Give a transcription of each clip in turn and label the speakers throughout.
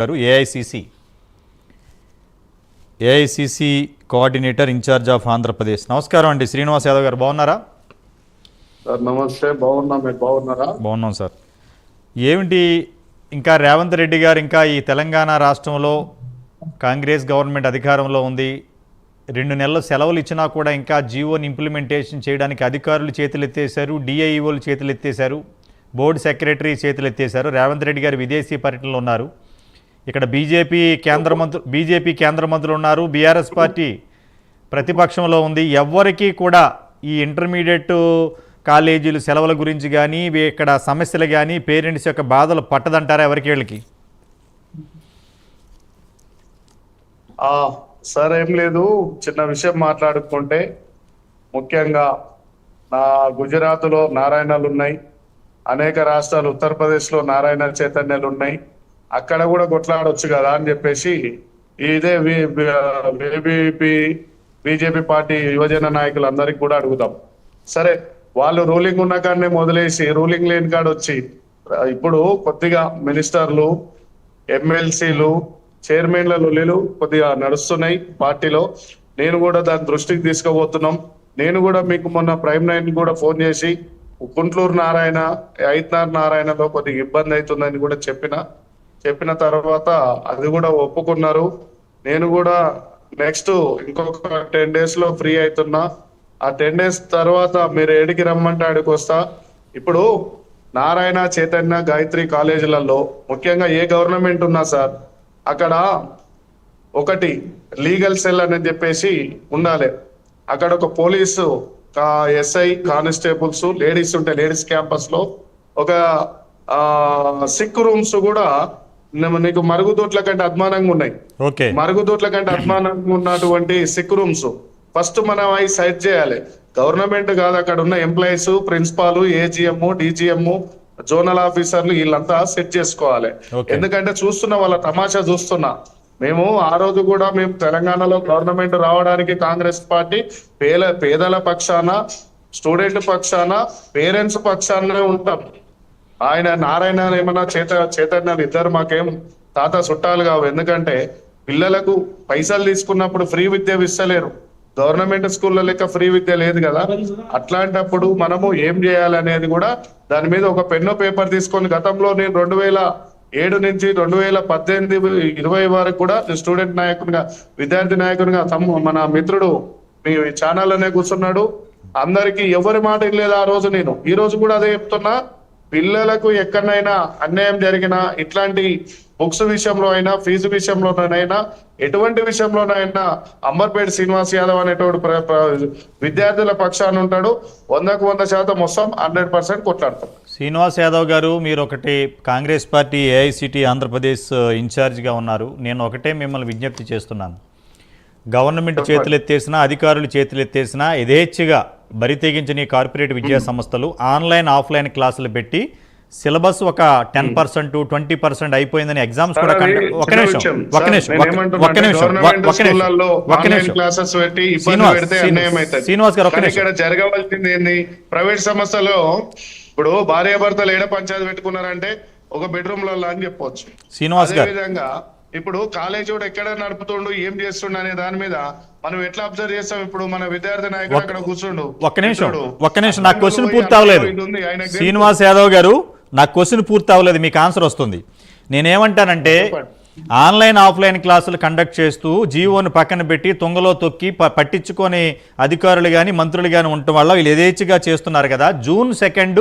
Speaker 1: గారు AICC AICC coordinator in charge of Andhra Pradesh నమస్కారం అండి. శ్రీనివాస్ యాదవ్ గారు బాగున్నారా?
Speaker 2: సార్ నమస్తే. బాగున్నా మీరు బాగున్నారా?
Speaker 1: బాగున్నాం సార్. ఏమిటి ఇంకా రేవంత్ రెడ్డి గారు ఇంకా ఈ తెలంగాణ రాష్ట్రంలో కాంగ్రెస్ గవర్నమెంట్ అధికారంలో ఉంది. రెండు నెలల సెలవులు ఇచ్చినా కూడా ఇంకా జీవోని ఇంప్లిమెంటేషన్ చేయడానికి అధికారులు చేతులెత్తేశారు డిఐఈఓలు చేతులెత్తేశారు బోర్డు సెక్రటరీ చేతులెత్తేశారు. రేవంత్ రెడ్డి గారు విదేశీ పర్యటనలో ఉన్నారు. ఇక్కడ బీజేపీ కేంద్ర మంత్రు బీజేపీ కేంద్ర మంత్రులు ఉన్నారు. బీఆర్ఎస్ పార్టీ ప్రతిపక్షంలో ఉంది. ఎవ్వరికీ కూడా ఈ ఇంటర్మీడియట్ కాలేజీలు సెలవుల గురించి కానీ ఇక్కడ సమస్యలు కానీ పేరెంట్స్ యొక్క బాధలు పట్టదంటారా ఎవరికి వీళ్ళకి?
Speaker 2: సార్ ఏం లేదు. చిన్న విషయం మాట్లాడుకుంటే ముఖ్యంగా నా గుజరాత్లో నారాయణలు ఉన్నాయి. అనేక రాష్ట్రాలు ఉత్తరప్రదేశ్లో నారాయణ చైతన్యాలు ఉన్నాయి. అక్కడ కూడా కొట్లాడొచ్చు కదా అని చెప్పేసి ఇదే బీబీపీ బీజేపీ పార్టీ యువజన నాయకులందరికీ కూడా అడుగుదాం సరే వాళ్ళు రూలింగ్ ఉన్న కాడనే మొదలేసి రూలింగ్ లేని కాడ వచ్చి ఇప్పుడు కొద్దిగా మినిస్టర్లు ఎమ్మెల్సీలు చైర్మన్ల లొల్లిలు కొద్దిగా నడుస్తున్నాయి పార్టీలో నేను కూడా దాని దృష్టికి తీసుకుపోతున్నాం నేను కూడా మీకు మొన్న ప్రైమ్ నైన్ కూడా ఫోన్ చేసి కుంట్లూరు నారాయణ ఐత్నార్ నారాయణలో కొద్దిగా ఇబ్బంది అవుతుందని కూడా చెప్పిన చెప్పిన తర్వాత అది కూడా ఒప్పుకున్నారు. నేను కూడా నెక్స్ట్ ఇంకొక టెన్ డేస్లో ఫ్రీ అవుతున్నా ఆ టెన్ డేస్ తర్వాత మీరు ఏడికి రమ్మంటే ఆడికి వస్తా ఇప్పుడు నారాయణ చైతన్య గాయత్రి కాలేజీలలో ముఖ్యంగా ఏ గవర్నమెంట్ ఉన్నా సార్ అక్కడ ఒకటి లీగల్ సెల్ అని చెప్పేసి ఉండాలి. అక్కడ ఒక పోలీసు ఎస్ఐ కానిస్టేబుల్స్ లేడీస్ ఉంటాయి లేడీస్ క్యాంపస్లో ఒక సిక్ రూమ్స్ కూడా నీకు మరుగుదొడ్ల కంటే అద్మానంగా ఉన్నాయి.
Speaker 1: ఓకే.
Speaker 2: మరుగుదొడ్ల కంటే అద్మానంగా ఉన్నటువంటి సిక్ రూమ్స్ ఫస్ట్ మనం అవి సైట్ చేయాలి. గవర్నమెంట్ కాదు అక్కడ ఉన్న employees principal AGM DGM zonal ఆఫీసర్లు వీళ్ళంతా సెట్ చేసుకోవాలి. ఎందుకంటే చూస్తున్న వాళ్ళ తమాషా చూస్తున్నా. మేము ఆ రోజు కూడా మేము తెలంగాణలో గవర్నమెంట్ రావడానికి కాంగ్రెస్ పార్టీ పేద పేదల పక్షాన స్టూడెంట్ పక్షాన పేరెంట్స్ పక్షానే ఉంటాం. ఆయన నారాయణ ఏమన్నా చేత చైతన్యాలు ఇద్దరు మాకేం తాత చుట్టాలు కావు. ఎందుకంటే పిల్లలకు పైసలు తీసుకున్నప్పుడు ఫ్రీ విద్య ఇస్తలేరు. గవర్నమెంట్ స్కూల్లో లెక్క ఫ్రీ విద్య లేదు కదా. అట్లాంటప్పుడు మనము ఏం చేయాలనేది కూడా దాని మీద ఒక పెన్ను పేపర్ తీసుకొని గతంలో నేను రెండు వేల ఏడు నుంచి రెండు వేల పద్దెనిమిది ఇరవై వరకు కూడా స్టూడెంట్ నాయకునిగా విద్యార్థి నాయకునిగా తమ్ము మన మిత్రుడు మీ ఛానల్ అనే కూర్చున్నాడు. అందరికి ఎవరి మాట లేదు ఆ రోజు నేను. ఈ రోజు కూడా అదే చెప్తున్నా. పిల్లలకు ఎక్కడైనా అన్యాయం జరిగినా ఇట్లాంటి బుక్స్ విషయంలో అయినా ఫీజు విషయంలోనైనా ఎటువంటి విషయంలోనైనా అంబర్పేట శ్రీనివాస్ యాదవ్ ప్ర- విద్యార్థుల పక్షాన ఉంటాడు. వందకు వంద శాతం వస్తాం హండ్రెడ్ పర్సెంట్ కొట్లాడతాం.
Speaker 1: శ్రీనివాస్ యాదవ్ గారు మీరు ఒకటి కాంగ్రెస్ పార్టీ ఏఐసిటి ఆంధ్రప్రదేశ్ ఇన్ఛార్జిగా ఉన్నారు. నేను ఒకటే మిమ్మల్ని విజ్ఞప్తి చేస్తున్నాను. గవర్నమెంట్ చేతులెత్తేసినా అధికారులు చేతులెత్తేసినా యథేచ్ఛగా బరి తెగించిన ఈ కార్పొరేట్ విద్యా సంస్థలు ఆన్లైన్ ఆఫ్లైన్ క్లాసులు పెట్టి సిలబస్ ఒక టెన్ పర్సెంట్ ట్వంటీ పర్సెంట్ అయిపోయిందని ఎగ్జామ్స్ కూడా ఒక నిమిషం. ఒక నిమిషం ఒక- ఒక నిమిషం ఒక ఒక
Speaker 2: క్లాసెస్ పెట్టి
Speaker 1: శ్రీనివాస్, గారు, నిమిషం.
Speaker 2: ఇక్కడ జరగవలసింది ఏంది? ప్రైవేట్ సంస్థలో ఇప్పుడు భార్యాభర్తలు ఏడ పంచాయతీ పెట్టుకున్నారంటే ఒక బెడ్రూమ్లో అని చెప్పొచ్చు.
Speaker 1: శ్రీనివాస్ గారు
Speaker 2: విధంగా ఇప్పుడు కాలేజ్ కూడా ఎక్కడ నడుపుతుండు ఏం చేస్తుండు అనే దాని మీద మనం ఎట్లా అబ్జర్వ్ చేస్తాం? ఇప్పుడు మన విద్యార్థి నాయకుడు అక్కడ కూర్చుండు.
Speaker 1: ఒక్క నిమిషం. ఒక్క నిమిషం. నా క్వశ్చన్ పూర్తి అవ్వలేదు. శ్రీనివాస్ యాదవ్ గారు నా క్వశ్చన్ పూర్తి అవ్వలేదు. మీకు ఆన్సర్ వస్తుంది. నేనేమంటానంటే. ఆన్లైన్ ఆఫ్లైన్ క్లాసులు కండక్ట్ చేస్తూ జీవోను పక్కన పెట్టి తుంగలో తొక్కి పట్టించుకొని అధికారులు కానీ మంత్రులు కానీ ఉండటం వల్ల వీళ్ళు యథేచ్ఛగా చేస్తున్నారు కదా. జూన్ సెకండ్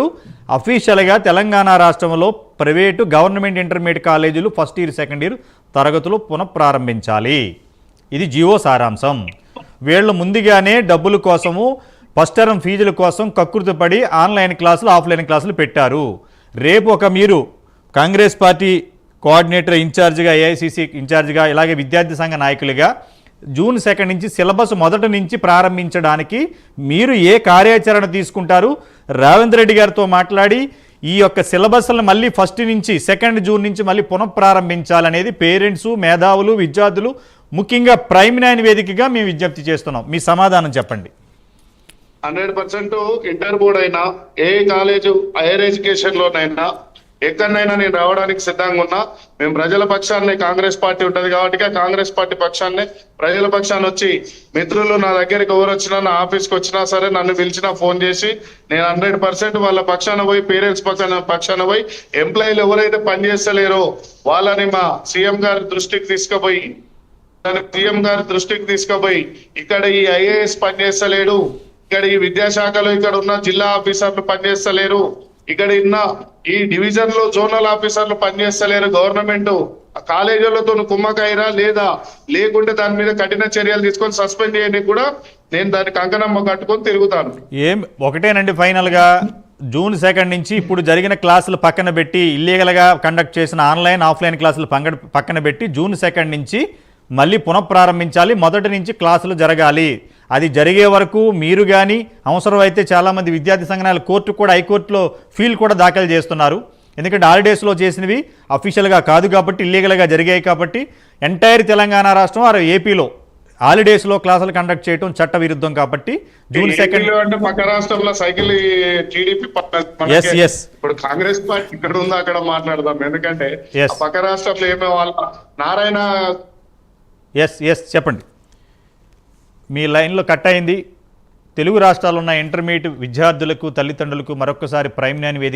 Speaker 1: అఫీషియల్గా తెలంగాణ రాష్ట్రంలో ప్రైవేటు గవర్నమెంట్ ఇంటర్మీడియట్ కాలేజీలు ఫస్ట్ ఇయర్ సెకండ్ ఇయర్ తరగతులు పునఃప్రారంభించాలి. ఇది జీవో సారాంశం. వీళ్ళు ముందుగానే డబ్బుల కోసము ఫస్ట్ టర్మ్ ఫీజుల కోసం కక్కుర్తిపడి ఆన్లైన్ క్లాసులు ఆఫ్లైన్ క్లాసులు పెట్టారు. రేపు ఒక మీరు కాంగ్రెస్ పార్టీ కోఆర్డినేటర్ ఇన్ఛార్జ్గా ఏఐసిసి ఇన్ఛార్జ్గా ఇలాగే విద్యార్థి సంఘ నాయకులుగా జూన్ సెకండ్ నుంచి సిలబస్ మొదటి నుంచి ప్రారంభించడానికి మీరు ఏ కార్యాచరణ తీసుకుంటారు? రేవంత్ రెడ్డి గారితో మాట్లాడి ఈ యొక్క సిలబస్లను మళ్ళీ ఫస్ట్ నుంచి సెకండ్ జూన్ నుంచి మళ్ళీ పునఃప్రారంభించాలనేది పేరెంట్స్ మేధావులు విద్యార్థులు ముఖ్యంగా ప్రైమ్ నైన్ వేదికగా మేము విజ్ఞప్తి చేస్తున్నాం. మీ సమాధానం చెప్పండి.
Speaker 2: హండ్రెడ్ పర్సెంట్ ఇంటర్ బోర్డ్ అయినా ఏ కాలేజ్ హైయర్ ఎడ్యుకేషన్ లోనైనా ఎక్కడనైనా నేను రావడానికి సిద్ధంగా ఉన్నా మేము ప్రజల పక్షాన్ని కాంగ్రెస్ పార్టీ ఉంటది కాబట్టి కాంగ్రెస్ పార్టీ పక్షాన్ని ప్రజల పక్షాన్ని వచ్చి మిత్రులు నా దగ్గరికి ఎవరు వచ్చినా నా ఆఫీస్కి వచ్చినా సరే నన్ను పిలిచినా ఫోన్ చేసి నేను హండ్రెడ్ పర్సెంట్ వాళ్ళ పక్షాన పోయి పేరెంట్స్ పక్షాన పక్షాన పోయి ఎంప్లాయీలు ఎవరైతే పనిచేస్తలేరో వాళ్ళని మా సీఎం గారి దృష్టికి తీసుకుపోయి దాన్ని సీఎం గారి దృష్టికి తీసుకుపోయి ఇక్కడ ఈ ఐఏఎస్ పనిచేస్తలేడు ఇక్కడ ఈ విద్యాశాఖలో ఇక్కడ ఉన్న జిల్లా ఆఫీసర్లు పనిచేస్తలేరు ఇక్కడ ఇన్న ఈ డివిజన్లో జోనల్ ఆఫీసర్లు పనిచేస్తలేరు. గవర్నమెంట్ కాలేజీలతో కుమ్మకాయరా లేదా? లేకుంటే దాని మీద కఠిన చర్యలు తీసుకొని సస్పెండ్ చేయడానికి కూడా నేను దాని కంకణమ్మ కట్టుకొని తిరుగుతాను.
Speaker 1: ఏం? ఒకటేనండి ఫైనల్గా. జూన్ సెకండ్ నుంచి ఇప్పుడు జరిగిన క్లాసులు పక్కన పెట్టి ఇల్లీగల్గా కండక్ట్ చేసిన ఆన్లైన్ ఆఫ్లైన్ క్లాసులు పంగ పక్కన పెట్టి జూన్ సెకండ్ నుంచి మళ్ళీ పునఃప్రారంభించాలి. మొదటి నుంచి క్లాసులు జరగాలి. అది జరిగే వరకు మీరు కానీ అవసరమైతే చాలామంది విద్యార్థి సంఘాలు కోర్టు కూడా హైకోర్టులో ఫీల్ కూడా దాఖలు చేస్తున్నారు. ఎందుకంటే హాలిడేస్లో చేసినవి అఫీషియల్గా కాదు కాబట్టి ఇల్లీగల్గా జరిగాయి కాబట్టి ఎంటైర్ తెలంగాణ రాష్ట్రం ఆరు ఏపీలో హాలిడేస్లో క్లాసులు కండక్ట్ చేయడం చట్ట విరుద్ధం కాబట్టి జూన్ సెకండ్
Speaker 2: ఏపీలో అంటే పక్క రాష్ట్రంలో సైకిల్ టీడీపీ. ఇప్పుడు కాంగ్రెస్ పార్టీ ఇక్కడ ఉందో అక్కడ మాట్లాడదాం. ఎందుకంటే పక్క రాష్ట్రంలో ఏమో వాళ్ళ నారాయణ
Speaker 1: ఎస్ ఎస్ చెప్పండి. మీ లైన్లో కట్ అయింది. తెలుగు రాష్ట్రాల్లో ఉన్న ఇంటర్మీడియట్ విద్యార్థులకు తల్లిదండ్రులకు మరొకసారి ప్రైమ్ నైన్ వేదిక